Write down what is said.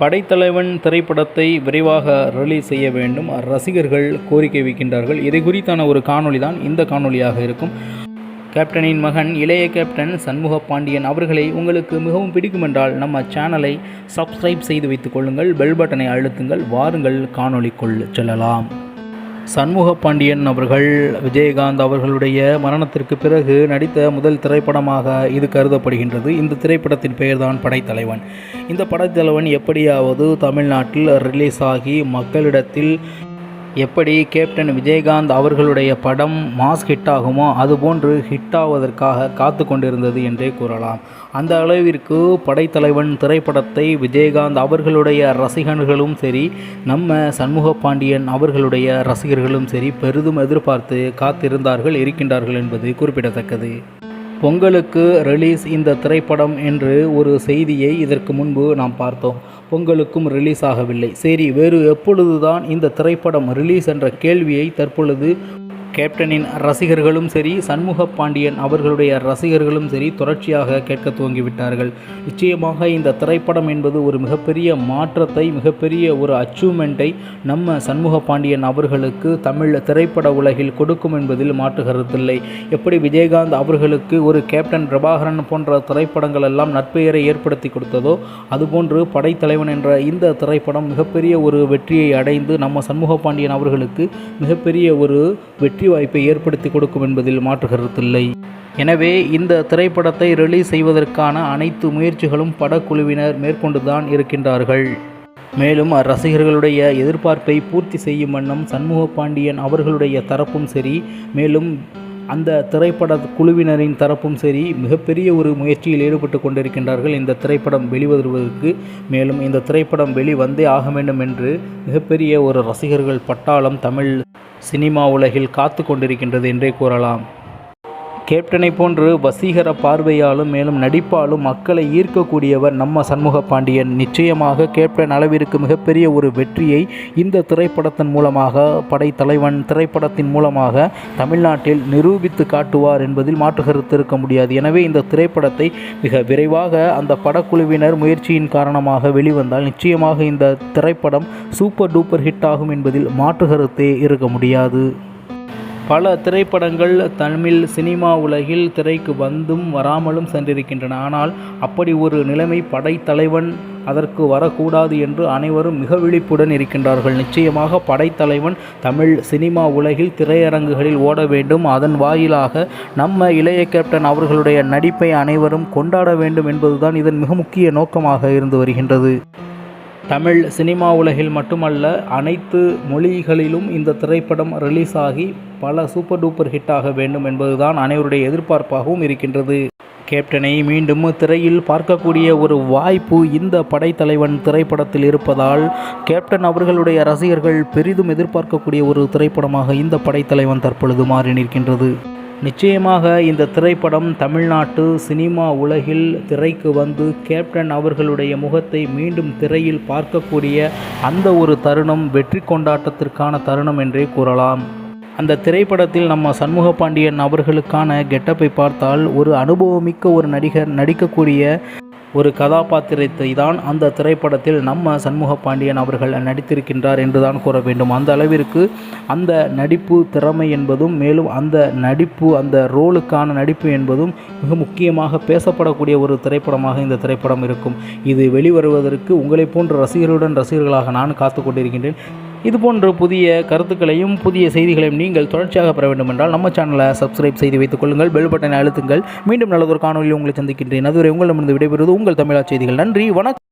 படைத்தலைவன் திரைப்படத்தை விரைவாக ரிலீஸ் செய்ய வேண்டும். ரசிகர்கள் கோரிக்கை வைக்கின்றார்கள். இதை குறித்தான ஒரு காணொளி தான் இந்த காணொளியாக இருக்கும். கேப்டனின் மகன் இளைய கேப்டன் சண்முக பாண்டியன் அவர்களை உங்களுக்கு மிகவும் பிடிக்கும் என்றால் நம்ம சேனலை சப்ஸ்கிரைப் செய்து வைத்துக் கொள்ளுங்கள். பெல் பட்டனை அழுத்துங்கள். வாருங்கள். காணொளிக்குள் செல்லலாம். சண்முக பாண்டியன் அவர்கள் விஜயகாந்த் அவர்களுடைய மரணத்திற்கு பிறகு நடித்த முதல் திரைப்படமாக இது கருதப்படுகின்றது. இந்த திரைப்படத்தின் பெயர்தான் படைத்தலைவன். இந்த படைத்தலைவன் எப்படியாவது தமிழ்நாட்டில் ரிலீஸ் ஆகி மக்களிடத்தில் எப்படி கேப்டன் விஜயகாந்த் அவர்களுடைய படம் மாஸ் ஹிட் ஆகுமோ அதுபோன்று ஹிட் ஆவதற்காக காத்து கொண்டிருந்தது என்றே கூறலாம். அந்த அளவிற்கு படைத்தலைவன் திரைப்படத்தை விஜயகாந்த் அவர்களுடைய ரசிகர்களும் சரி நம்ம சண்முக பாண்டியன் அவர்களுடைய ரசிகர்களும் சரி பெரிதும் எதிர்பார்த்து காத்திருந்தார்கள் இருக்கின்றார்கள் என்பது குறிப்பிடத்தக்கது. பொங்கலுக்கு ரிலீஸ் இந்த திரைப்படம் என்று ஒரு செய்தியை இதற்கு முன்பு நாம் பார்த்தோம். பொங்கலுக்கும் ரிலீஸ் ஆகவில்லை. சரி வேறு எப்பொழுதுதான் இந்த திரைப்படம் ரிலீஸ் என்ற கேள்வியை தற்பொழுது கேப்டனின் ரசிகர்களும் சரி சண்முக பாண்டியன் அவர்களுடைய ரசிகர்களும் சரி தொடர்ச்சியாக கேட்க துவங்கிவிட்டார்கள். நிச்சயமாக இந்த திரைப்படம் என்பது ஒரு மிகப்பெரிய மாற்றத்தை மிகப்பெரிய ஒரு அச்சீவ்மெண்ட்டை நம்ம சண்முக பாண்டியன் அவர்களுக்கு தமிழ் திரைப்பட உலகில் கொடுக்கும் என்பதில் மாற்று கருத்தில்லை எப்படி விஜயகாந்த் அவர்களுக்கு ஒரு கேப்டன் பிரபாகரன் போன்ற திரைப்படங்கள் எல்லாம் நற்பெயரை ஏற்படுத்தி கொடுத்ததோ அதுபோன்று படைத்தலைவன் என்ற இந்த திரைப்படம் மிகப்பெரிய ஒரு வெற்றியை அடைந்து நம்ம சண்முக பாண்டியன் அவர்களுக்கு மிகப்பெரிய ஒரு வெற்றி வெற்றி வாய்ப்பை ஏற்படுத்தி கொடுக்கும் என்பதில் மாற்று கருத்தில்லை எனவே இந்த திரைப்படத்தை ரிலீஸ் செய்வதற்கான அனைத்து முயற்சிகளும் படக்குழுவினர் மேற்கொண்டுதான் இருக்கின்றார்கள். மேலும் ரசிகர்களுடைய எதிர்பார்ப்பை பூர்த்தி செய்யும் வண்ணம் சண்முக பாண்டியன் அவர்களுடைய தரப்பும் சரி மேலும் அந்த திரைப்பட குழுவினரின் தரப்பும் சரி மிகப்பெரிய ஒரு முயற்சியில் ஈடுபட்டு கொண்டிருக்கின்றார்கள் இந்த திரைப்படம் வெளிவருவதற்கு. மேலும் இந்த திரைப்படம் வெளிவந்தே ஆக வேண்டும் என்று மிகப்பெரிய ஒரு ரசிகர்கள் பட்டாளம் தமிழ் சினிமா உலகில் காத்து கொண்டிருக்கின்றது என்றே கூறலாம். கேப்டனை போன்று வசீகர பார்வையாலும் மேலும் நடிப்பாலும் மக்களை ஈர்க்கக்கூடியவர் நம்ம சண்முக பாண்டியன். நிச்சயமாக கேப்டன் அளவிற்கு மிகப்பெரிய ஒரு வெற்றியை இந்த திரைப்படத்தின் மூலமாக படைத்தலைவன் திரைப்படத்தின் மூலமாக தமிழ்நாட்டில் நிரூபித்து காட்டுவார் என்பதில் மாற்று கருத்து இருக்க முடியாது. எனவே இந்த திரைப்படத்தை மிக விரைவாக அந்த படக்குழுவினர் முயற்சியின் காரணமாக வெளிவந்தால் நிச்சயமாக இந்த திரைப்படம் சூப்பர் டூப்பர் ஹிட் ஆகும் என்பதில் மாற்று கருத்தே இருக்க முடியாது. பல திரைப்படங்கள் தமிழ் சினிமா உலகில் திரைக்கு வந்தும் வராமலும் சென்றிருக்கின்றன. ஆனால் அப்படி ஒரு நிலைமை படைத்தலைவன் அதற்கு வரக்கூடாது என்று அனைவரும் மிக விழிப்புடன் இருக்கின்றார்கள். நிச்சயமாக படைத்தலைவன் தமிழ் சினிமா உலகில் திரையரங்குகளில் ஓட வேண்டும். அதன் வாயிலாக நம்ம இளைய கேப்டன் அவர்களுடைய நடிப்பை அனைவரும் கொண்டாட வேண்டும் என்பதுதான் இதன் மிக முக்கிய நோக்கமாக இருந்து வருகின்றது. தமிழ் சினிமா உலகில் மட்டுமல்ல அனைத்து மொழிகளிலும் இந்த திரைப்படம் ரிலீஸ் ஆகி பல சூப்பர் டூப்பர் ஹிட் ஆக வேண்டும் என்பதுதான் அனைவருடைய எதிர்பார்ப்பாகவும் இருக்கின்றது. கேப்டனை மீண்டும் திரையில் பார்க்கக்கூடிய ஒரு வாய்ப்பு இந்த படைத்தலைவன் திரைப்படத்தில் இருப்பதால் கேப்டன் அவர்களுடைய ரசிகர்கள் பெரிதும் எதிர்பார்க்கக்கூடிய ஒரு திரைப்படமாக இந்த படைத்தலைவன் தற்பொழுது மாறி நிற்கின்றது. நிச்சயமாக இந்த திரைப்படம் தமிழ்நாட்டு சினிமா உலகில் திரைக்கு வந்து கேப்டன் அவர்களுடைய முகத்தை மீண்டும் திரையில் பார்க்கக்கூடிய அந்த ஒரு தருணம் வெற்றி கொண்டாட்டத்திற்கான தருணம் என்றே கூறலாம். அந்த திரைப்படத்தில் நம்ம சண்முக பாண்டியன் அவர்களுக்கான கெட்டப்பை பார்த்தால் ஒரு அனுபவமிக்க ஒரு நடிகர் நடிக்கக்கூடிய ஒரு கதாபாத்திரத்தை தான் அந்த திரைப்படத்தில் நம்ம சண்முக பாண்டியன் அவர்கள் நடித்திருக்கின்றார் என்றுதான் கூற வேண்டும். அந்த அளவிற்கு அந்த நடிப்பு திறமை என்பதும் மேலும் அந்த நடிப்பு அந்த ரோலுக்கான நடிப்பு என்பதும் மிக முக்கியமாக பேசப்படக்கூடிய ஒரு திரைப்படமாக இந்த திரைப்படம் இருக்கும். இது வெளிவருவதற்கு உங்களை போன்ற ரசிகர்களுடன் ரசிகர்களாக நான் காத்து கொண்டிருக்கின்றேன். இதுபோன்ற புதிய கருத்துக்களையும் புதிய செய்திகளையும் நீங்கள் தொடர்ச்சியாக பெற வேண்டும் என்றால் நம்ம சேனலை சப்ஸ்கிரைப் செய்து வைத்துக் கொள்ளுங்கள் பெல் பட்டனை அழுத்துங்கள். மீண்டும் நல்லதொரு காணொலியில் உங்களை சந்திக்கின்றேன். அதுவரை உங்களிடமிருந்து விடைபெறுவது உங்கள் தமிழா செய்திகள். நன்றி வணக்கம்.